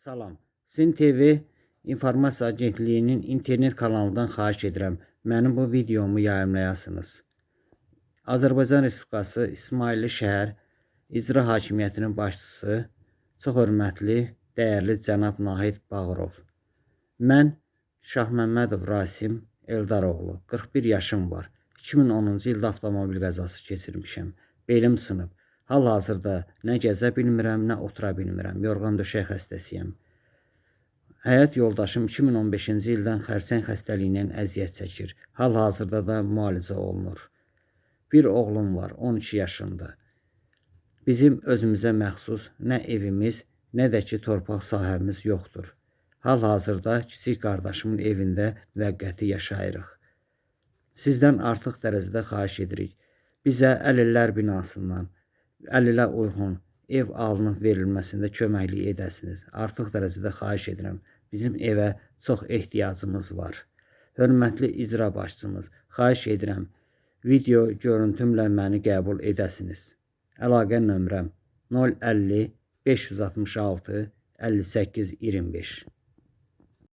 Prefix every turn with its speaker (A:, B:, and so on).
A: Salam. Sin TV informasiya agentliyinin internet kanalından xahiş edirəm. Mənim bu videomu yayımlayasınız. Azərbaycan Respublikası İsmailli şəhər İcra Hakimiyyətinin başçısı, çox hörmətli, dəyərli cənab Nahid Bağırov. Mən Şahməmmədov Rasim Eldaroğlu, 41 yaşım var. 2010-cu ildə avtomobil qəzası keçirmişəm. Belim sınıb. Hal-hazırda nə gəzə bilmirəm, nə otura bilmirəm. Yorğan döşək xəstəsiyəm. Həyat yoldaşım 2015-ci ildən xərsəng xəstəliyindən əziyyət çəkir. Hal-hazırda da müalicə olunur. Bir oğlum var, 12 yaşında. Bizim özümüzə məxsus nə evimiz, nə də ki torpaq sahəmiz yoxdur. Hal-hazırda kiçik qardaşımın evində müvəqqəti yaşayırıq. Sizdən artıq dərəcədə xahiş edirik. Bizə Əlillər binasından əlilə uyğun ev alınıb verilməsində köməklik edəsiniz. Artıq dərəcədə xahiş edirəm. Bizim evə çox ehtiyacımız var. Hörmətli icra başçımız, xahiş edirəm video görüntümlə məni qəbul edəsiniz. Əlaqə nömrəm 050 566 58 25.